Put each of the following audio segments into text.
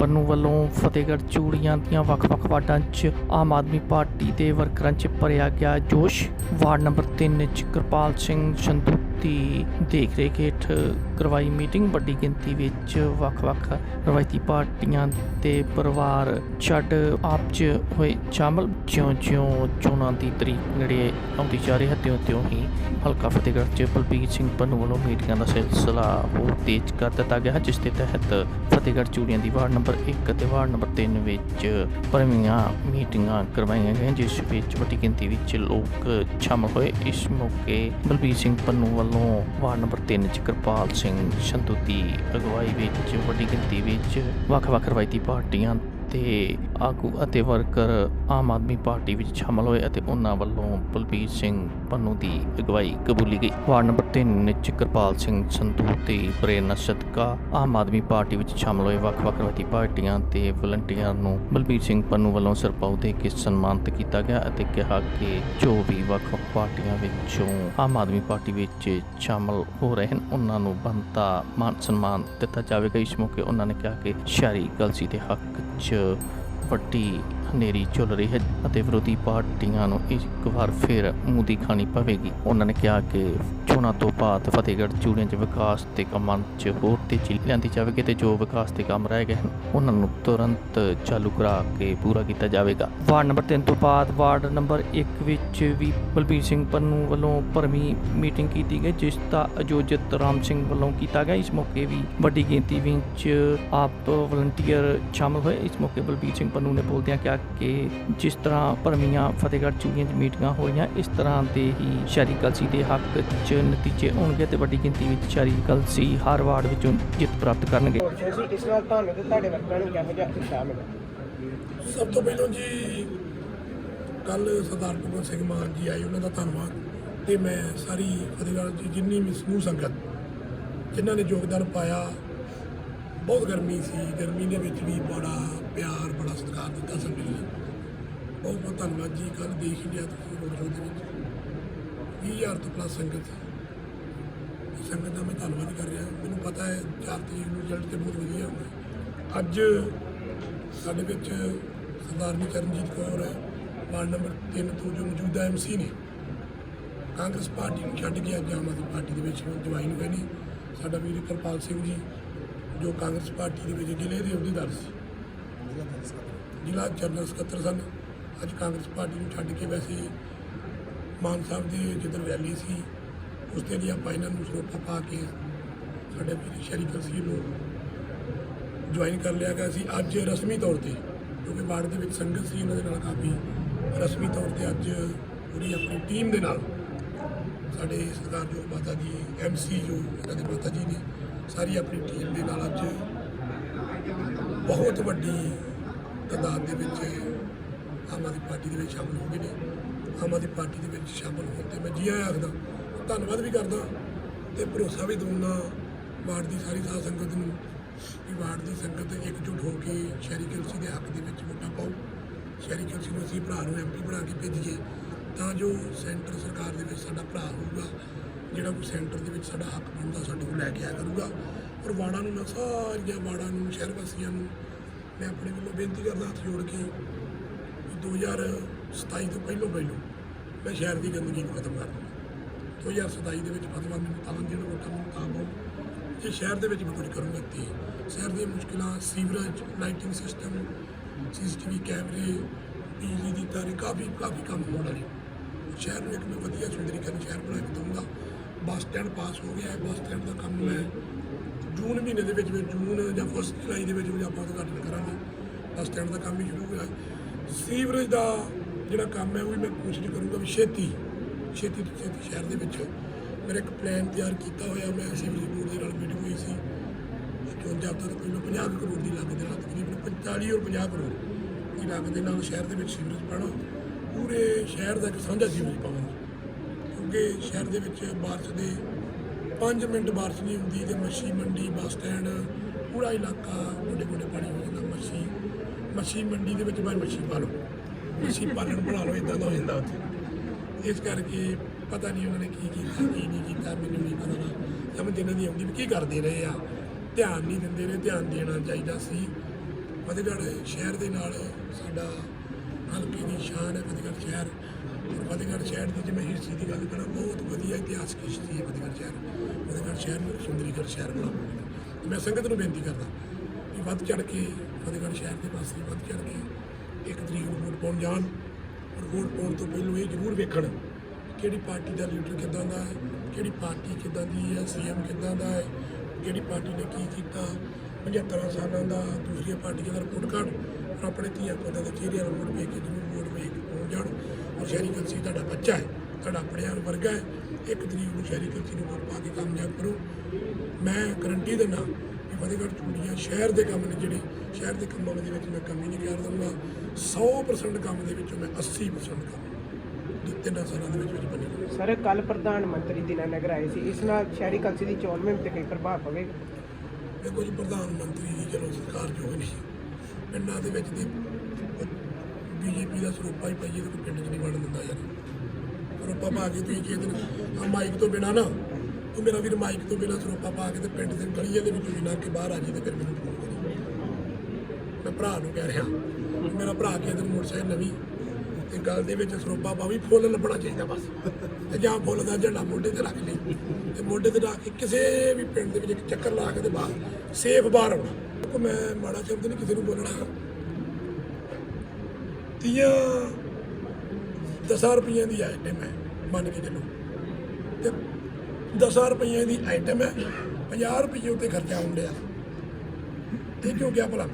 ਪੰਨੂ ਵੱਲੋਂ ਫਤਿਹਗੜ੍ਹ ਚੂੜੀਆਂ ਦੀਆਂ ਵੱਖ-ਵੱਖ ਵਾਰਡਾਂ 'ਚ ਆਮ ਆਦਮੀ ਪਾਰਟੀ ਦੇ ਵਰਕਰਾਂ 'ਚ ਭਰਿਆ ਗਿਆ ਜੋਸ਼। ਵਾਰਡ ਨੰਬਰ 3 'ਚ ਕਿਰਪਾਲ ਸਿੰਘ, ਸੰਧੂ ਦੀ ਦੇਖ ਰੇਖ ਹੇਠ ਕਰਵਾਈ ਮੀਟਿੰਗ। ਵੱਡੀ ਗਿਣਤੀ ਵਿੱਚ ਵੱਖ-ਵੱਖ ਰਵਾਇਤੀ ਪਾਰਟੀਆਂ ਤੇ ਪਰਿਵਾਰ ਛੱਡ ਆਪ 'ਚ ਹੋਏ ਸ਼ਾਮਲ। ਜਿਉਂ-ਜਿਉਂ ਚੋਣਾਂ ਦੀ ਤਰੀਕ ਨੇੜੇ ਆਉਂਦੀ ਜਾ ਰਹੀ ਹੈ, ਤਿਉਂ-ਤਿਉਂ ਹੀ ਹਲਕਾ ਫਤਿਹਗੜ੍ਹ 'ਚ ਬਲਬੀਰ ਸਿੰਘ ਪੰਨੂ ਵੱਲੋਂ ਮੀਟਿੰਗਾਂ ਦਾ ਸਿਲਸਿਲਾ ਹੋਰ ਤੇਜ਼ ਕਰ ਦਿੱਤਾ ਗਿਆ ਹੈ, ਜਿਸ ਦੇ ਤਹਿਤ ਫਤਿਹਗੜ੍ਹ ਚੂੜੀਆਂ ਦੀ ਵਾਰਡ ਨੰਬਰ 1 ਅਤੇ ਵਾਰਡ ਨੰਬਰ 3 ਵਿੱਚ ਭਰਵੀਆਂ ਮੀਟਿੰਗਾਂ ਕਰਵਾਈਆਂ ਗਈਆਂ, ਜਿਸ ਵਿੱਚ ਵੱਡੀ ਗਿਣਤੀ ਵਿੱਚ ਲੋਕ ਸ਼ਾਮਲ ਹੋਏ। ਇਸ ਮੌਕੇ ਬਲਬੀਰ ਸਿੰਘ ਪੰਨੂ ਵੱਲੋਂ ਵਾਰਡ ਨੰਬਰ 3 ਚ ਕਿਰਪਾਲ ਸਿੰਘ ਸੰਧੂ ਦੀ ਅਗਵਾਈ ਵਿੱਚ, ਵੱਡੀ ਗਿਣਤੀ ਵਿੱਚ ਵੱਖ-ਵੱਖ ਰਵਾਇਤੀ ਪਾਰਟੀਆਂ ਤੇ ਆਗੂ ਅਤੇ ਵਰਕਰ ਆਮ ਆਦਮੀ ਪਾਰਟੀ ਵਿੱਚ ਸ਼ਾਮਲ ਹੋਏ ਅਤੇ ਉਹਨਾਂ ਵੱਲੋਂ ਬਲਬੀਰ ਸਿੰਘ ਪੰਨੂ ਦੀ ਅਗਵਾਈ ਕਬੂਲੀ ਗਈ। ਵਾਰਡ ਨੰਬਰ 3 ਵਿੱਚ ਕਿਰਪਾਲ ਸਿੰਘ ਸੰਧੂ ਤੇ ਪ੍ਰੇਰਨਾ ਸਦਕਾ ਆਮ ਆਦਮੀ ਪਾਰਟੀ ਵਿੱਚ ਸ਼ਾਮਲ ਹੋਏ ਵੱਖ-ਵੱਖ ਰਵਾਇਤੀ ਪਾਰਟੀਆਂ ਤੇ ਵਲੰਟੀਅਰ ਨੂੰ ਬਲਬੀਰ ਸਿੰਘ ਪੰਨੂ ਵੱਲੋਂ ਸਰਪਾਉ ਦੇ ਕੇ ਸਨਮਾਨਿਤ ਕੀਤਾ ਗਿਆ ਅਤੇ ਕਿਹਾ ਕਿ ਜੋ ਵੀ ਵੱਖ-ਵੱਖ ਪਾਰਟੀਆਂ ਵਿੱਚੋਂ ਆਮ ਆਦਮੀ ਪਾਰਟੀ ਵਿੱਚ ਸ਼ਾਮਲ ਹੋ ਰਹੇ ਹਨ, ਉਹਨਾਂ ਨੂੰ ਬਣਤਾ ਮਾਨ ਸਨਮਾਨ ਦਿੱਤਾ ਜਾਵੇਗਾ। ਇਸ ਮੌਕੇ ਉਹਨਾਂ ਨੇ ਕਿਹਾ ਕਿ ਸ਼ਹਿਰੀ ਗਲਸੀ ਦੇ ਹੱਕ 'ਚ ਵੱਡੀ ਹਨੇਰੀ ਚੱਲ ਰਹੀ ਹੈ ਅਤੇ ਵਿਰੋਧੀ ਪਾਰਟੀਆਂ ਨੂੰ ਇੱਕ ਵਾਰ ਫਿਰ ਮੂੰਹ ਦੀ ਖਾਣੀ ਪਵੇਗੀ। ਉਹਨਾਂ ਨੇ ਕਿਹਾ ਕਿ ਚੋਣਾਂ ਤੋਂ ਬਾਅਦ ਫਤਿਹਗੜ੍ਹ, ਚੂੜੀਆਂ 'ਚ ਵਿਕਾਸ ਦੇ ਕੰਮਾਂ 'ਚ ਹੋਰ ਤੇਜ਼ੀ ਲਿਆਂਦੀ ਜਾਵੇਗੀ ਤੇ ਜੋ ਵਿਕਾਸ ਦੇ ਕੰਮ ਰਹਿ ਗਏ ਹਨ, ਉਹਨਾਂ ਨੂੰ ਤੁਰੰਤ ਚਾਲੂ ਕਰਾ ਕੇ ਪੂਰਾ ਕੀਤਾ ਜਾਵੇਗਾ। ਵਾਰਡ ਨੰਬਰ 3 ਤੋਂ ਬਾਅਦ ਵਾਰਡ ਨੰਬਰ 1 ਵਿੱਚ ਵੀ ਬਲਬੀਰ ਸਿੰਘ ਪੰਨੂ ਵੱਲੋਂ ਭਰਵੀਂ ਮੀਟਿੰਗ ਕੀਤੀ ਗਈ, ਜਿਸ ਦਾ ਆਯੋਜਿਤ ਰਾਮ ਸਿੰਘ ਵੱਲੋਂ ਕੀਤਾ ਗਿਆ। ਇਸ ਮੌਕੇ ਵੀ ਵੱਡੀ ਗਿਣਤੀ ਵਿੱਚ ਆਪ ਵਲੰਟੀਅਰ ਸ਼ਾਮਲ ਹੋਏ। ਇਸ ਮੌਕੇ ਬਲਬੀਰ ਸਿੰਘ ਪੰਨੂ ਨੇ ਬੋਲਦਿਆਂ ਕਿਹਾ ਕਿ ਜਿਸ ਤਰ੍ਹਾਂ ਭਰਵੀਆਂ ਫਤਿਹਗੜ੍ਹ ਚੂੜੀਆਂ 'ਚ ਮੀਟਿੰਗਾਂ ਹੋ ਰਹੀਆਂ ਇਸ ਤਰ੍ਹਾਂ ਦੇ ਹੀ ਸ਼ਹਿਰੀ ਕਲਸੀ ਦੇ ਹੱਕ 'ਚ ਨਤੀਜੇ ਹੋਣਗੇ ਤੇ ਵੱਡੀ ਗਿਣਤੀ ਵਿੱਚ ਸ਼ਹਿਰੀ ਕਲਸੀ ਹਰ ਵਾਰਡ ਵਿੱਚੋਂ ਜਿੱਤ ਪ੍ਰਾਪਤ ਕਰਨਗੇ। ਤੁਸੀਂ ਇਸ ਨਾਲ ਤੁਹਾਨੂੰ ਤੇ ਤੁਹਾਡੇ ਵਰਕਰਾਂ ਨੂੰ ਕਿਹੋ ਜਿਹਾ ਉਤਸ਼ਾਹ ਮਿਲਿਆ? ਸਭ ਤੋਂ ਪਹਿਲਾਂ ਜੀ ਕੱਲ ਸਰਦਾਰ ਭਗਵੰਤ ਸਿੰਘ ਮਾਨ ਜੀ ਆਏ ਉਹਨਾਂ ਦਾ ਧੰਨਵਾਦ ਤੇ ਮੈਂ ਸਾਰੀ ਫਤਿਹਗੜ੍ਹ ਦੀ ਜਿੰਨੀ ਵੀ ਸਮੂਹ ਸੰਗਤ ਜਿਨ੍ਹਾਂ ਨੇ ਯੋਗਦਾਨ ਪਾਇਆ ਬਹੁਤ ਗਰਮੀ ਸੀ, ਗਰਮੀ ਦੇ ਵਿੱਚ ਵੀ ਬੜਾ ਪਿਆਰ, ਬੜਾ ਸਤਿਕਾਰ ਦਿੱਤਾ ਸੰਗਤ ਨੇ। ਬਹੁਤ ਬਹੁਤ ਧੰਨਵਾਦ ਜੀ ਕੱਲ ਦੇਖ ਹੀ ਲਿਆ ਤੁਸੀਂ ਰੋਡ ਦੇ ਵਿੱਚ। 20000 ਤੋਂ ਪਲੱਸ ਸੰਗਤ। ਸੀ ਸੰਗਤ ਦਾ ਮੈਂ ਧੰਨਵਾਦ ਕਰ ਰਿਹਾ। ਮੈਨੂੰ ਪਤਾ ਹੈ 4 ਤਰੀਕ ਨੂੰ ਰਿਜ਼ਲਟ ਤੇ ਬਹੁਤ ਵਧੀਆ ਹੋਊਗਾ ਅੱਜ ਸਾਡੇ ਵਿੱਚ ਸਰਦਾਰਨੀ ਚਰਨਜੀਤ ਕੌਰ ਹੈ। ਵਾਰਡ ਨੰਬਰ 3 ਤੋਂ ਜੋ ਮੌਜੂਦਾ ਐਮਸੀ ਨੇ, ਕਾਂਗਰਸ ਪਾਰਟੀ ਨੂੰ ਛੱਡ ਕੇ ਅੱਜ ਆਮ ਆਦਮੀ ਪਾਰਟੀ ਦੇ ਵਿੱਚ ਜੁਆਇਨ ਹੋਏ ਨੇ। ਸਾਡਾ ਵੀਰ ਕਿਰਪਾਲ ਸਿੰਘ ਜੀ ਜੋ ਕਾਂਗਰਸ ਪਾਰਟੀ ਦੇ ਵਿੱਚ ਜ਼ਿਲ੍ਹੇ ਦੇ ਅਹੁਦੇਦਾਰ ਸੀ। ਜ਼ਿਲ੍ਹਾ ਜਨਰਲ ਸਕੱਤਰ ਸਨ। ਅੱਜ ਕਾਂਗਰਸ ਪਾਰਟੀ ਨੂੰ ਛੱਡ ਕੇ ਵੈਸੇ ਮਾਨ ਸਾਹਿਬ ਦੀ ਜਦੋਂ ਰੈਲੀ ਸੀ ਉਸ ਦੇ ਲਈ ਆਪਾਂ ਇਹਨਾਂ ਨੂੰ ਸਰੋਪਾ ਪਾ ਕੇ ਸਾਡੇ ਸ਼ਰੀ ਤਸਵੀਰ ਨੂੰ ਜੁਆਇਨ ਕਰ ਲਿਆ ਗਿਆ ਸੀ। ਅੱਜ ਰਸਮੀ ਤੌਰ ਤੇ ਕਿਉਂਕਿ ਵਾਰਡ ਦੇ ਵਿੱਚ ਸੰਗਤ ਸੀ ਇਹਨਾਂ ਦੇ ਨਾਲ ਕਾਫੀ ਰਸਮੀ ਤੌਰ ਤੇ ਅੱਜ ਪੂਰੀ ਆਪਣੀ ਟੀਮ ਦੇ ਨਾਲ ਸਾਡੇ ਸਰਦਾਰ ਜੋ ਮਾਤਾ ਜੀ ਐਮਸੀ ਜੋ ਇਹਨਾਂ ਦੇ ਮਾਤਾ ਜੀ ਨੇ ਸਾਰੀ ਆਪਣੀ ਟੀਮ ਦੇ ਨਾਲ ਅੱਜ ਬਹੁਤ ਵੱਡੀ ਤਾਦਾਦ ਦੇ ਵਿੱਚ ਆਮ ਆਦਮੀ ਪਾਰਟੀ ਦੇ ਵਿੱਚ ਸ਼ਾਮਲ ਹੋ ਗਏ ਨੇ। ਆਮ ਆਦਮੀ ਪਾਰਟੀ ਦੇ ਵਿੱਚ ਸ਼ਾਮਲ ਹੋਣ ਤੇ ਮੈਂ ਜੀ ਆਇਆਂ ਆਖਦਾ, ਧੰਨਵਾਦ ਵੀ ਕਰਦਾ ਤੇ ਭਰੋਸਾ ਵੀ ਦਊਂਗਾ ਵਾਰਡ ਦੀ ਸਾਰੀ ਸਾਧ ਸੰਗਤ ਨੂੰ ਕਿ ਵਾਰਡ ਦੀ ਸੰਗਤ ਇਕਜੁੱਟ ਹੋ ਕੇ ਸ਼ਹਿਰੀ ਕਲਸੀ ਦੇ ਹੱਕ ਦੇ ਵਿੱਚ ਵੋਟਾਂ ਪਾਓ। ਸ਼ਹਿਰੀ ਕਲਸੀ ਨੂੰ ਅਸੀਂ ਭਰਾ ਨੂੰ ਐਮਪੀ ਬਣਾ ਕੇ ਭੇਜੀਏ ਤਾਂ ਜੋ ਸੈਂਟਰ ਸਰਕਾਰ ਦੇ ਵਿੱਚ ਸਾਡਾ ਭਰਾ ਹੋਊਗਾ। ਜਿਹੜਾ ਕੋਈ ਸੈਂਟਰ ਦੇ ਵਿੱਚ ਸਾਡਾ ਹੱਕ ਬਣਦਾ ਸਾਡੇ ਕੋਲ ਲੈ ਕੇ ਆਇਆ ਕਰੂਗਾ। ਔਰ ਵਾਰਡਾਂ ਨੂੰ ਮੈਂ ਸਾਰੀਆਂ ਵਾਰਡਾਂ ਨੂੰ, ਸ਼ਹਿਰ ਵਾਸੀਆਂ ਨੂੰ ਮੈਂ ਆਪਣੇ ਵੱਲੋਂ ਬੇਨਤੀ ਕਰਦਾ ਹੱਥ ਜੋੜ ਕੇ ਵੀ 2027 ਤੋਂ ਪਹਿਲੋਂ ਪਹਿਲੋਂ ਮੈਂ ਸ਼ਹਿਰ ਦੀ ਗੰਦਗੀ ਨੂੰ ਖਤਮ ਕਰ ਦੂੰਗਾ 2027 ਦੇ ਵਿੱਚ ਫਤਵਾ ਮੈਨੂੰ ਤਾਂ ਦੇਣ ਵੋਟਾਂ ਮੈਨੂੰ ਤਾਂ ਪਾਓ ਜੇ ਸ਼ਹਿਰ ਦੇ ਵਿੱਚ ਮੈਂ ਕੁਝ ਕਰੂੰਗਾ ਤੇ ਸ਼ਹਿਰ ਦੀਆਂ ਮੁਸ਼ਕਿਲਾਂ, ਸੀਵਰੇਜ, ਲਾਈਟਿੰਗ ਸਿਸਟਮ, ਸੀਸੀਟੀਵੀ ਕੈਮਰੇ, ਬਿਜਲੀ ਦੀ ਤਾਰੇ ਕਾਫੀ ਕਾਫੀ ਕੰਮ ਹੋਣ ਵਾਲੇ ਸ਼ਹਿਰ ਨੂੰ ਇੱਕ ਮੈਂ ਵਧੀਆ ਸੁੰਦਰੀਕਰਨ ਸ਼ਹਿਰ ਬਣਾ ਕੇ ਦਊਂਗਾ। ਬੱਸ ਸਟੈਂਡ ਪਾਸ ਹੋ ਗਿਆ ਹੈ, ਬੱਸ ਸਟੈਂਡ ਦਾ ਕੰਮ ਮੈਂ ਜੂਨ ਮਹੀਨੇ ਦੇ ਵਿੱਚ ਵਿੱਚ ਜੂਨ ਜਾਂ ਫਸਟ ਜੁਲਾਈ ਦੇ ਵਿੱਚ ਵਿੱਚ ਆਪਾਂ ਉਦਘਾਟਨ ਕਰਾਂਗੇ। ਬੱਸ ਸਟੈਂਡ ਦਾ ਕੰਮ ਵੀ ਸ਼ੁਰੂ ਹੋਇਆ ਸੀਵਰੇਜ ਦਾ ਜਿਹੜਾ ਕੰਮ ਹੈ, ਉਹ ਵੀ ਮੈਂ ਕੋਸ਼ਿਸ਼ ਕਰੂੰਗਾ ਵੀ ਛੇਤੀ ਛੇਤੀ ਤੋਂ ਛੇਤੀ ਸ਼ਹਿਰ ਦੇ ਵਿੱਚ ਮੇਰਾ ਇੱਕ ਪਲਾਨ ਤਿਆਰ ਕੀਤਾ ਹੋਇਆ, ਮੈਂ ਸੀਵਰੇਜ ਬੋਰਡ ਦੇ ਨਾਲ ਮੀਟਿੰਗ ਹੋਈ ਸੀ। ਜੋ ਜਾਪਦਾ ਤਾਂ ਪਹਿਲਾਂ 50 ਕਰੋੜ ਦੀ ਲਾਗਤ ਦੇ ਨਾਲ, ਤਕਰੀਬਨ 45 ਔਰ 50 ਕਰੋੜ ਦੀ ਲਾਗਤ ਦੇ ਨਾਲ ਸ਼ਹਿਰ ਦੇ ਵਿੱਚ ਸੀਵਰੇਜ ਪਾਣਾ ਪੂਰੇ ਸ਼ਹਿਰ ਦਾ ਇੱਕ ਸਾਂਝਾ ਸੀਵਰੇਜ ਪਾਵਾਂਗੇ। ਕਿਉਂਕਿ ਸ਼ਹਿਰ ਦੇ ਵਿੱਚ ਬਾਰਿਸ਼ ਦੇ 5 ਮਿੰਟ ਬਾਰਿਸ਼ ਨਹੀਂ ਹੁੰਦੀ ਤੇ ਮੱਛੀ ਮੰਡੀ ਬੱਸ ਸਟੈਂਡ, ਪੂਰਾ ਇਲਾਕਾ ਗੋਡੇ ਗੋਡੇ ਪਾਣੀ ਹੋ ਜਾਂਦਾ, ਮੱਛੀ ਮੱਛੀ ਮੰਡੀ ਦੇ ਵਿੱਚ ਬਾਈ ਮੱਛੀ ਪਾ ਲਓ ਮੱਛੀ ਪਾਲਣ ਬਣਾ ਲਓ ਇਦਾਂ ਦਾ ਹੋ ਜਾਂਦਾ ਉੱਥੇ। ਇਸ ਕਰਕੇ ਪਤਾ ਨਹੀਂ ਉਹਨਾਂ ਨੇ ਕੀ ਕੀਤਾ, ਕੀ ਨਹੀਂ ਕੀਤਾ, ਮੈਨੂੰ ਨਹੀਂ ਪਤਾ ਨਾ ਸਮਝ ਇਹਨਾਂ ਦੀ ਆਉਂਦੀ ਵੀ ਕੀ ਕਰਦੇ ਰਹੇ ਆ। ਧਿਆਨ ਨਹੀਂ ਦਿੰਦੇ ਰਹੇ, ਧਿਆਨ ਦੇਣਾ ਚਾਹੀਦਾ ਸੀ। ਫਤਿਹਗੜ੍ਹ ਸ਼ਹਿਰ ਦੇ ਨਾਲ ਸਾਡਾ ਹਲਕੇ ਦੀ ਸ਼ਾਨ ਹੈ, ਫਤਿਹਗੜ੍ਹ ਸ਼ਹਿਰ। ਫਤਿਹਗੜ੍ਹ ਸ਼ਹਿਰ ਦੀ ਜੇ ਮੈਂ ਹਿਸਟਰੀ ਦੀ ਗੱਲ ਕਰਾਂ, ਬਹੁਤ ਵਧੀਆ ਇਤਿਹਾਸਕ ਹਿਸਟਰੀ ਹੈ ਫਤਿਹਗੜ੍ਹ ਸ਼ਹਿਰ ਫਤਿਹਗੜ੍ਹ ਸ਼ਹਿਰ ਨੂੰ ਸੁੰਦਰੀਗੜ੍ਹ ਸ਼ਹਿਰ ਬਣਾਉਣਾ ਮੈਂ ਸੰਗਤ ਨੂੰ ਬੇਨਤੀ ਕਰਦਾ ਕਿ ਵੱਧ ਚੜ ਕੇ ਫਤਿਹਗੜ੍ਹ ਸ਼ਹਿਰ ਦੇ ਪਾਸੇ ਵੱਧ ਚੜ ਕੇ ਇੱਕ ਤਰੀਕ ਨੂੰ ਵੋਟ ਪਾਉਣ ਜਾਣ ਔਰ ਵੋਟ ਪਾਉਣ ਤੋਂ ਪਹਿਲਾਂ ਇਹ ਜ਼ਰੂਰ ਵੇਖਣ ਕਿਹੜੀ ਪਾਰਟੀ ਦਾ ਲੀਡਰ ਕਿੱਦਾਂ ਦਾ ਹੈ, ਕਿਹੜੀ ਪਾਰਟੀ ਕਿੱਦਾਂ ਦੀ ਹੈ, ਸੀਐਮ ਕਿੱਦਾਂ ਦਾ ਹੈ, ਕਿਹੜੀ ਪਾਰਟੀ ਨੇ ਕੀ ਕੀਤਾ 75 ਸਾਲਾਂ ਦਾ ਦੂਸਰੀਆਂ ਪਾਰਟੀਆਂ ਦਾ ਰਿਪੋਰਟ ਕਾਰਡ ਔਰ ਆਪਣੇ ਧੀਆਂ ਪੁੱਤਾਂ ਦੇ ਚਿਹਰਿਆਂ ਨੂੰ ਵੋਟ ਵੇਖ ਕੇ ਜ਼ਰੂਰ ਵੋਟ ਵੇਖ ਕੇ ਪਹੁੰਚ ਜਾਣ। ਔਰ ਸ਼ਹਿਰੀ ਕਲਸੀ ਤੁਹਾਡਾ ਬੱਚਾ ਹੈ ਤੁਹਾਡਾ ਆਪਣੇ ਆਪ ਵਰਗਾ ਹੈ। ਇੱਕ ਤਰੀਕ ਨੂੰ ਸ਼ਹਿਰੀ ਕਲਸੀ ਨੂੰ ਵੋਟ ਪਾ ਕੇ ਕਾਮਯਾਬ ਕਰੋ। ਮੈਂ ਗਰੰਟੀ ਦਿੰਦਾ ਕਿ ਫਤਿਹਗੜ੍ਹ ਚੂੜੀਆਂ ਸ਼ਹਿਰ ਦੇ ਕੰਮ ਨੇ ਜਿਹੜੇ ਸ਼ਹਿਰ ਦੇ ਕੰਮਾਂ ਦੇ ਵਿੱਚ ਮੈਂ ਕਮੀ ਨਹੀਂ ਕਰ ਦਊਂਗਾ 100% ਕੰਮ ਦੇ ਵਿੱਚੋਂ ਮੈਂ 80% ਕੰਮ ਤਿੰਨ ਸਾਲਾਂ ਦੇ ਵਿੱਚ ਵਿੱਚ ਬਣੇਗਾ ਸਰ ਕੱਲ ਪ੍ਰਧਾਨ ਮੰਤਰੀ ਦਿਨਾਂ ਨਗਰ ਆਏ ਸੀ। ਇਸ ਨਾਲ ਸ਼ਹਿਰੀ ਕਲਸੀ ਦੀ ਚੋਣ ਮੁਹਿੰਮ ਤੇ ਕੋਈ ਪ੍ਰਭਾਵ ਪਵੇਗਾ? ਦੇਖੋ ਜੀ ਪ੍ਰਧਾਨ ਮੰਤਰੀ ਜੀ ਚਲੋ ਸਰਕਾਰ ਜੋ ਨਹੀਂ ਪਿੰਡਾਂ ਦੇ ਵਿੱਚ ਦੀ ਬੀਜੇਪੀ ਦਾ ਸਰੂਪਾ ਹੀ ਪਾਈਏ ਤੇ ਕੋਈ ਪਿੰਡ 'ਚ ਨਹੀਂ ਵੜਨ ਦਿੰਦਾ ਯਾਰ। ਸਰੂਪਾ ਪਾ ਕੇ ਤੁਸੀਂ ਕਿਸੇ ਦਿਨ ਆ ਮਾਈਕ ਤੋਂ ਬਿਨਾ ਨਾ, ਤੂੰ ਮੇਰਾ ਵੀਰ ਮਾਈਕ ਤੋਂ ਬਿਨਾ ਸਰੂਪਾ ਪਾ ਕੇ ਤੇ ਪਿੰਡ ਦੇ ਗਲੀਆਂ ਦੇ ਵਿੱਚੋਂ ਵੀ ਕੇ ਬਾਹਰ ਆ ਜੀ ਤੇ ਫਿਰ ਮੈਨੂੰ ਫੋਨ ਕਰੀ। ਮੈਂ ਭਰਾ ਨੂੰ ਕਹਿ ਰਿਹਾ ਮੇਰਾ ਭਰਾ ਕਿਸੇ ਦਿਨ ਮੋਟਰਸਾਈਕਲ ਨਵੀਂ, ਤੇ ਗੱਲ ਦੇ ਵਿੱਚ ਸਰੋਪਾ ਪਾ ਵੀ ਫੁੱਲ ਲੱਭਣਾ ਚਾਹੀਦਾ ਬਸ। ਤੇ ਜਾਂ ਫੁੱਲ ਦਾ ਝੰਡਾ ਮੋਢੇ ਤੇ ਰੱਖ ਲਈ, ਤੇ ਮੋਢੇ ਤੇ ਰੱਖ ਕੇ ਕਿਸੇ ਵੀ ਪਿੰਡ ਦੇ ਵਿੱਚ ਇੱਕ ਚੱਕਰ ਲਾ ਕੇ ਤੇ ਬਾਹਰ ਸੇਫ ਬਾਹਰ ਆਉਣਾ। ਦੇਖੋ ਮੈਂ ਮਾੜਾ ਸ਼ਬਦ ਨਹੀਂ ਕਿਸੇ ਨੂੰ ਬੋਲਣਾ। ਤੀਆਂ ਦਸਾਂ ਰੁਪਈਆਂ ਦੀ ਆਈਟਮ ਹੈ, ਮੰਨ ਕੇ ਚੱਲੋ। ਤੇ ਦਸਾਂ ਰੁਪਈਆਂ ਦੀ ਆਈਟਮ ਹੈ 50 ਰੁਪਏ ਉੱਤੇ ਖਰਚਾ ਹੁੰਦਿਆ ਇਹ ਕਿਉਂ ਕਿਹਾ ਭਲਾ?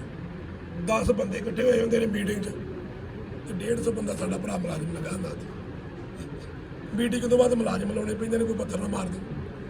10 ਬੰਦੇ ਇਕੱਠੇ ਹੋਏ ਹੁੰਦੇ ਨੇ ਮੀਟਿੰਗ 'ਚ, ਤੇ 150 ਬੰਦਾ ਸਾਡਾ ਭਰਾ ਮੁਲਾਜ਼ਮ ਲਗਾ ਹੁੰਦਾ ਸੀ ਮੀਟਿੰਗ ਤੋਂ ਬਾਅਦ ਮੁਲਾਜ਼ਮ ਲਾਉਣੇ ਪੈਂਦੇ ਨੇ, ਕੋਈ ਪੱਥਰ ਨਾ ਮਾਰ ਦੇ।